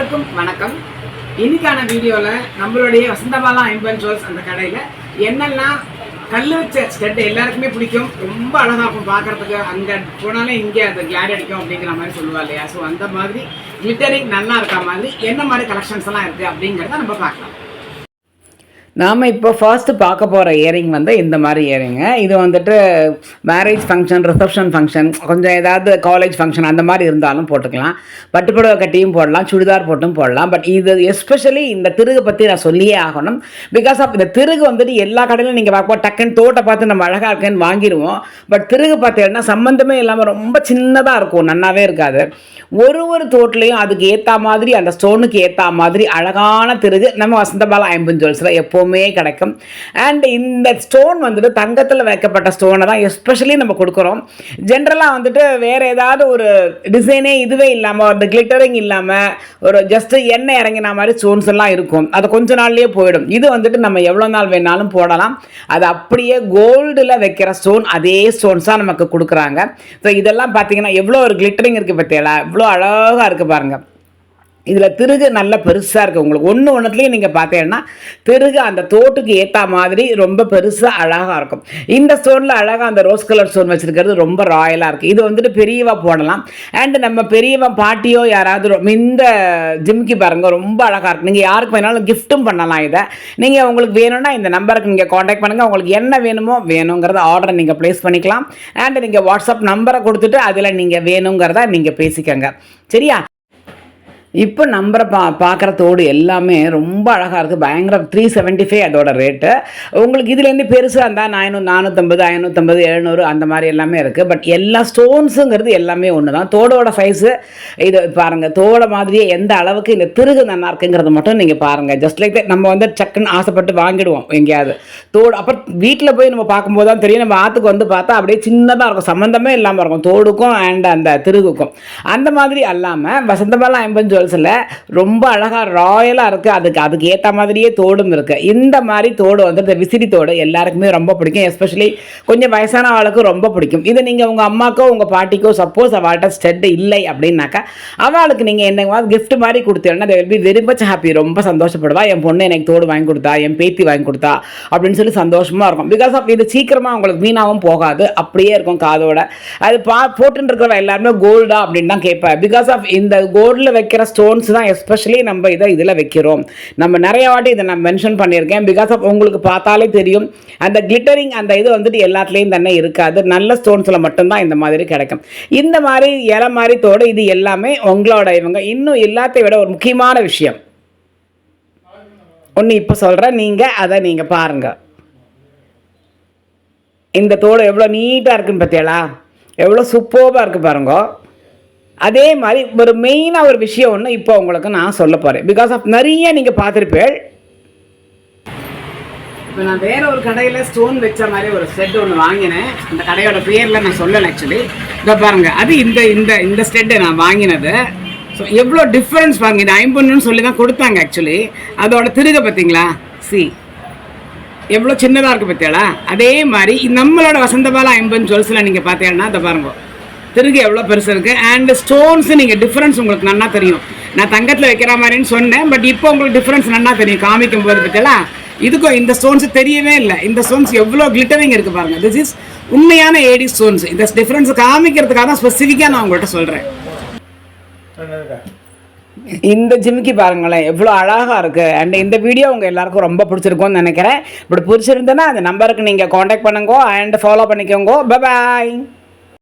எல்லாருக்கும் வணக்கம். இன்னைக்கான வீடியோவில் நம்மளுடைய வசந்தபாலா ஐம்பன் ஜுவல்ஸ் அந்த கடையில் என்னெல்லாம் கல் வச்ச ஸ்டெட் எல்லாருக்குமே பிடிக்கும். ரொம்ப அழகா இருக்கும் பார்க்கறதுக்கு அங்கே போனாலே இங்கே அது கிளாடி அடிக்கும் அப்படிங்கிற மாதிரி சொல்லுவா இல்லையா? ஸோ அந்த மாதிரி கிளிட்டரிங் நல்லா இருக்க மாதிரி? என்ன மாதிரி கலெக்ஷன்ஸ் எல்லாம் இருக்குது அப்படிங்கிறத நம்ம பார்க்கலாம். நாம் இப்போ ஃபர்ஸ்ட் பார்க்க போகிற இயரிங் வந்து இந்த மாதிரி இயரிங்க இது வந்துட்டு மேரேஜ் ஃபங்க்ஷன் ரிசப்ஷன் ஃபங்க்ஷன் கொஞ்சம் ஏதாவது காலேஜ் ஃபங்க்ஷன் அந்த மாதிரி இருந்தாலும் போட்டுக்கலாம். பட்டுப்புடவை கட்டியும் போடலாம் சுடிதார் போட்டும் போடலாம். பட் இது எஸ்பெஷலி இந்த திருகு பற்றி நான் சொல்லியே ஆகணும். பிகாஸ் ஆஃப் இந்த திருகு வந்துட்டு எல்லா கடையிலும் நீங்கள் பார்ப்போம் டக்குன்னு தோட்டை பார்த்து நம்ம அழகாக இருக்கேன்னு வாங்கிடுவோம். பட் திருகு பார்த்தீங்கன்னா சம்மந்தமே இல்லாமல் ரொம்ப சின்னதாக இருக்கும் நன்னாவே இருக்காது. ஒரு ஒரு தோட்டிலையும் அதுக்கு ஏற்ற மாதிரி அந்த ஸ்டோனுக்கு ஏற்ற மாதிரி அழகான திருகு. நம்ம வசந்தபாலா ஐம்பன் ஜுவல்ஸில் எப்போவுமே கிடைக்கும். அண்ட் இந்த ஸ்டோன் வந்துட்டு தங்கத்தில் வைக்கப்பட்ட ஸ்டோனை தான் எஸ்பெஷலி நம்ம கொடுக்குறோம். ஜென்ரலாக வந்துட்டு வேறு ஏதாவது ஒரு டிசைனே இதுவே இல்லாமல் அந்த கிளிட்டரிங் இல்லாமல் ஒரு ஜஸ்ட் எண்ணெய் இறங்கின மாதிரி ஸ்டோன்ஸ் எல்லாம் இருக்கும். அது கொஞ்ச நாள்லேயே போயிடும். இது வந்துட்டு நம்ம எவ்வளோ நாள் வேணாலும் போடலாம். அது அப்படியே கோல்டில் வைக்கிற ஸ்டோன் அதே ஸ்டோன்ஸ் தான் நமக்கு கொடுக்குறாங்க. ஸோ இதெல்லாம் பார்த்தீங்கன்னா எவ்வளோ ஒரு கிளிட்டரிங் இருக்குது பார்த்தீங்களா இவ்வளோ அழகாக இருக்குது பாருங்கள் இதில் திருகு நல்ல பெருசாக இருக்குது உங்களுக்கு ஒன்று ஒன்றுத்துலேயும் நீங்கள் பார்த்தீங்கன்னா திருகு அந்த தோட்டுக்கு ஏற்ற மாதிரி ரொம்ப பெருசாக அழகாக இருக்கும். இந்த ஸ்டோனில் அழகாக அந்த ரோஸ் கலர் ஸ்டோன் வச்சுருக்கிறது ரொம்ப ராயலாக இருக்குது இது வந்துட்டு பெரியவா போடலாம். அண்டு நம்ம பெரியவன் பாட்டியோ யாராவது இந்த ஜிம்கி பாருங்க ரொம்ப அழகாக இருக்கும் நீங்கள் யாருக்கு வேணாலும் கிஃப்ட்டும் பண்ணலாம் இதை. நீங்கள் உங்களுக்கு வேணும்னா இந்த நம்பருக்கு நீங்கள் காண்டாக்ட் பண்ணுங்கள் உங்களுக்கு என்ன வேணுமோ வேணுங்கிறத ஆர்டர் நீங்கள் ப்ளேஸ் பண்ணிக்கலாம். அண்ட் நீங்கள் வாட்ஸ்அப் நம்பரை கொடுத்துட்டு அதில் நீங்கள் வேணுங்கிறத நீங்கள் பேசிக்கங்க. சரியா? இப்போ நம்பரை பா பார்க்குற தோடு எல்லாமே ரொம்ப அழகாக இருக்குது பயங்கர த்ரீ செவன்ட்டி ஃபைவ் அதோட ரேட்டு உங்களுக்கு இதுலேருந்து பெருசாக இருந்தால் நானூறு நானூற்றம்பது ஐநூற்றம்பது எழுநூறு அந்த மாதிரி எல்லாமே இருக்குது பட் எல்லா ஸ்டோன்ஸுங்கிறது எல்லாமே ஒன்று தான் தோடோட சைஸு இது பாருங்கள் தோட மாதிரியே எந்த அளவுக்கு இந்த திருகு நல்லா இருக்குங்கிறது மட்டும் நீங்கள் பாருங்கள் ஜஸ்ட் லைக் நம்ம வந்து சக்குன்னு ஆசைப்பட்டு வாங்கிடுவோம் எங்கேயாவது. தோடு அப்புறம் வீட்டில் போய் நம்ம பார்க்கும்போது தான் தெரியும். நம்ம ஆற்றுக்கு வந்து பார்த்தா அப்படியே சின்னதாக இருக்கும். சம்மந்தமே இல்லாமல் இருக்கும். தோடுக்கும் அண்ட் அந்த திருகுக்கும். அந்த மாதிரி அல்லாமல் வசந்தமெல்லாம் ஐம்பஞ்சு ஜுவல்ஸில் ரொம்ப அழகாக ராயலாக இருக்குது அதுக்கு அதுக்கு ஏற்ற மாதிரியே தோடும் இருக்குது இந்த மாதிரி தோடு வந்து இந்த விசிறி தோடு எல்லாருக்குமே ரொம்ப பிடிக்கும். எஸ்பெஷலி கொஞ்சம் வயசான ஆளுக்கு ரொம்ப பிடிக்கும். இதை நீங்கள் உங்கள் அம்மாக்கோ உங்கள் பாட்டிக்கோ சப்போஸ் அவள்கிட்ட ஸ்டெட் இல்லை அப்படின்னாக்கா அவளுக்கு நீங்கள் என்ன கிஃப்ட் மாதிரி கொடுத்தீங்கன்னா they will be very much happy ரொம்ப சந்தோஷப்படுவா. என் பொண்ணு எனக்கு தோடு வாங்கி கொடுத்தா என் பேத்தி வாங்கி கொடுத்தா அப்படின்னு சொல்லி சந்தோஷமாக இருக்கும். பிகாஸ் ஆஃப் இது சீக்கிரமாக உங்களுக்கு வீணாகவும் போகாது. அப்படியே இருக்கும் காதோட. அது பா போட்டுருக்கிறவ எல்லாருமே கோல்டா அப்படின்னு தான் கேட்பேன் பிகாஸ் ஆஃப் இந்த கோல்டில் வைக்கிற ஸ்டோன்ஸ் தான் எஸ்பெஷலி நம்ம இதை இதில் வைக்கிறோம். நம்ம நிறைய வாட்டி இதை நான் மென்ஷன் பண்ணியிருக்கேன். பிகாஸ் ஆஃப் உங்களுக்கு பார்த்தாலே தெரியும். அந்த கிளிட்டரிங் அந்த இது வந்துட்டு எல்லாத்துலேயும் தானே இருக்காது. நல்ல ஸ்டோன்ஸில் மட்டும்தான் இந்த மாதிரி கிடைக்கும். இந்த மாதிரி இலை மாதிரி தோடு இது எல்லாமே உங்களோட இவங்க. இன்னும் எல்லாத்தையும் விட ஒரு முக்கியமான விஷயம். ஒன்று இப்போ சொல்கிறேன் நீங்கள் அதை நீங்கள் பாருங்கள் இந்த தோடு எவ்வளோ நீட்டாக இருக்குன்னு பார்த்தியாளா எவ்வளோ சூப்பராக இருக்குது பாருங்க. அதே மாதிரி ஒரு மெயினாக ஒரு விஷயம் ஒன்று இப்போ உங்களுக்கு நான் சொல்ல போகிறேன் பிகாஸ் ஆஃப் நிறைய நீங்கள் பார்த்துருப்பேன் இப்போ நான் வேற ஒரு கடையில் ஸ்டோன் வச்ச மாதிரி ஒரு செட் ஒன்று வாங்கினேன். அந்த கடையோட பேரில் நான் சொல்லலை ஆக்சுவலி இதை பாருங்கள் அது இந்த இந்த இந்த ஸ்டெட்டை நான் வாங்கினது. ஸோ எவ்வளோ டிஃப்ரென்ஸ் பாருங்க இது ஐம்பொன்னு சொல்லி தான் கொடுத்தாங்க ஆக்சுவலி அதோட திருக பார்த்தீங்களா? சி எவ்வளோ சின்னதாக இருக்குது பார்த்தியாளா அதே மாதிரி நம்மளோட வசந்தபால ஐம்பன் ஜுவல்ஸில் நீங்கள் பார்த்தீங்கன்னா அதை பாருங்கள் திருகு எவ்வளோ பெருசு இருக்குது அண்ட் ஸ்டோன்ஸு நீங்கள் டிஃப்ரென்ஸ் உங்களுக்கு நல்லா தெரியும். நான் தங்கத்தில் வைக்கிற மாதிரின்னு சொன்னேன் பட் இப்போ உங்களுக்கு டிஃப்ரென்ஸ் நல்லா தெரியும். காமிக்கும் போது பார்த்தீங்களா இதுக்கும் இந்த ஸ்டோன்ஸ் தெரியவே இல்லை. இந்த ஸ்டோன்ஸ் எவ்வளோ கிளிட்டரிங் இருக்குது பாருங்கள் திஸ் இஸ் உண்மையான ஏடி ஸ்டோன்ஸ் இந்த டிஃப்ரென்ஸ் காமிக்கிறதுக்காக தான் ஸ்பெசிஃபிக்காக நான் உங்கள்கிட்ட சொல்கிறேன் இந்த ஜிம்கி பாருங்களேன் எவ்வளோ அழகாக இருக்குது அண்ட் இந்த வீடியோ உங்கள் எல்லாருக்கும் ரொம்ப பிடிச்சிருக்கும்னு நினைக்கிறேன். இப்படி பிடிச்சிருந்தேன்னா அந்த நம்பருக்கு நீங்கள் காண்டாக்ட் பண்ணுங்க அண்ட் ஃபாலோ பண்ணிக்கோங்க. பாய்